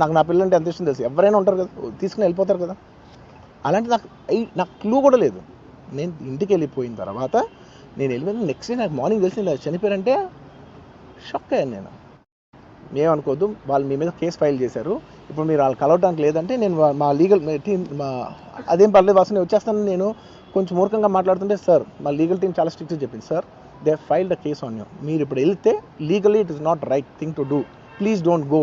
నాకు నా పిల్లలంటే ఎంత ఇష్టం తెలుసు. ఎవరైనా ఉంటారు కదా తీసుకుని వెళ్ళిపోతారు కదా. అలాంటి నాకు నాకు క్లూ కూడా లేదు. నేను ఇంటికి వెళ్ళిపోయిన తర్వాత నేను వెళ్ళిపోయిన నెక్స్ట్ డే నాకు మార్నింగ్ తెలిసి ఇలా చనిపోయారంటే షాక్ అయ్యాను నేను. ఏమనుకోవద్దు వాళ్ళు మీ మీద కేసు ఫైల్ చేశారు. ఇప్పుడు మీరు వాళ్ళు కలవడానికి లేదంటే నేను మా లీగల్ టీం మా అదేం పర్లేదు వాసు నేను వచ్చేస్తాను నేను కొంచెం మూర్ఖంగా మాట్లాడుతుంటే సార్ మా లీగల్ టీం చాలా స్ట్రిక్ట్గా చెప్పింది sir they filed the case on you మీరు ఇప్పుడు వెళ్తే legally it is not right thing to do please don't go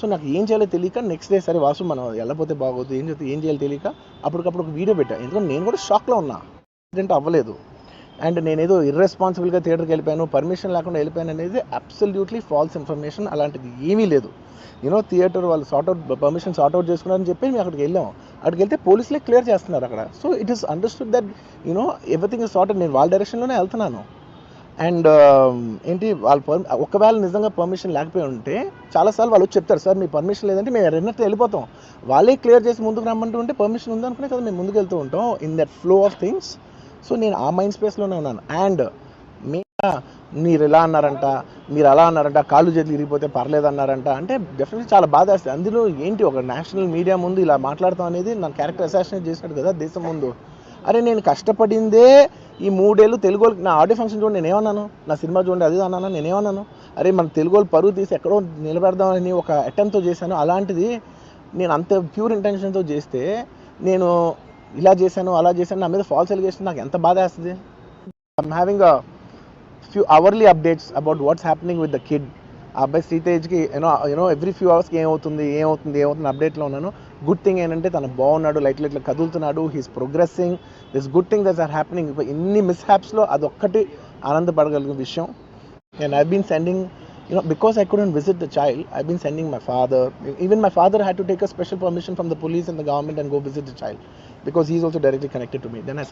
so నాకు ఏం చేయాలో తెలియక నెక్స్ట్ డే సరే వాసు మనం వెళ్ళకపోతే బాగోదు ఏం చేస్తే ఏం చేయాలో తెలియక అప్పటికప్పుడు ఒక వీడియో పెట్టా. ఎందుకంటే నేను కూడా షాక్లో ఉన్నా. యాక్సిడెంట్ అవ్వలేదు. అండ్ నేనేదో ఇర్రెస్పాన్సిబుల్గా థియేటర్కి వెళ్ళిపోయాను పర్మిషన్ లేకుండా వెళ్ళిపోయాను అనేది అబ్సల్యూట్లీ ఫాల్స్ ఇన్ఫర్మేషన్ అలాంటిది ఏమీ లేదు. యూనో థియేటర్ వాళ్ళు sort out permission sort out చేసుకున్నారని చెప్పి మేము అక్కడికి వెళ్ళాం. అక్కడికి వెళ్తే పోలీసులే క్లియర్ చేస్తున్నారు అక్కడ. So it is understood that you know everything is sorted నేను వాళ్ళ డైరెక్షన్లోనే వెళ్తున్నాను. అండ్ ఏంటి వాళ్ళు పర్ ఒకవేళ నిజంగా పర్మిషన్ లేకపోయి ఉంటే చాలాసార్లు వాళ్ళు వచ్చి చెప్తారు సార్ మీ పర్మిషన్ లేదంటే మేము రెండట్టు వెళ్ళిపోతాం. వాళ్ళే క్లియర్ చేసి ముందుకు రమ్మంటూ ఉంటే పర్మిషన్ ఉందనుకునే కదా మేము ముందుకు వెళ్తూ ఉంటాం in that flow of things so నేను ఆ మైండ్ స్పేస్లోనే ఉన్నాను. అండ్ మీ మీరు ఎలా అన్నారంట మీరు అలా అన్నారంట కాళ్ళు చేతులు ఇరిగిపోతే పర్లేదు అన్నారంట అంటే డెఫినెట్లీ చాలా బాధ వేస్తుంది. అందులో ఏంటి ఒక నేషనల్ మీడియా ముందు ఇలా మాట్లాడతాం అనేది నా క్యారెక్టర్ అసాసినేట్ చేశాడు కదా దేశం ముందు. అరే నేను కష్టపడిందే ఈ మూడేళ్ళు తెలుగు వాళ్ళకి. నా ఆడియో ఫంక్షన్ చూడండి నేనేమన్నాను? నా సినిమా చూడండి అది అన్నాను నేనేమన్నాను? అరే మన తెలుగు వాళ్ళు పరువు తీసి ఎక్కడో నిలబెడదామని ఒక అటెంప్ట్తో చేశాను. అలాంటిది నేను అంత ప్యూర్ ఇంటెన్షన్తో చేస్తే నేను ఇలా చేశాను అలా చేశాను నా మీద ఫాల్స్ ఎలిగేషన్ నాకు ఎంత బాధ వేస్తుంది? I'm having a few hourly updates about what's happening with the kid ఆ అబ్బాయి శ్రీతేజ్కి you know you know every few అవర్స్కి ఏమవుతుంది ఏమవుతుంది ఏమవుతుంది అప్డేట్లో ఉన్నాను గుడ్ థింగ్ ఏంటంటే తను బాగున్నాడు లైట్ లైట్లో కదులుతున్నాడు he's progressing this good thing that's are happening ఇన్ని మిస్ హ్యాప్స్లో అదొక్కటి ఆనందపడగలిగిన విషయం and I been sending you know, because I couldn't visit the child, I've been sending my father. Even my father had to take a special permission from the police and the government and go visit the child because he's also directly connected to me. Then I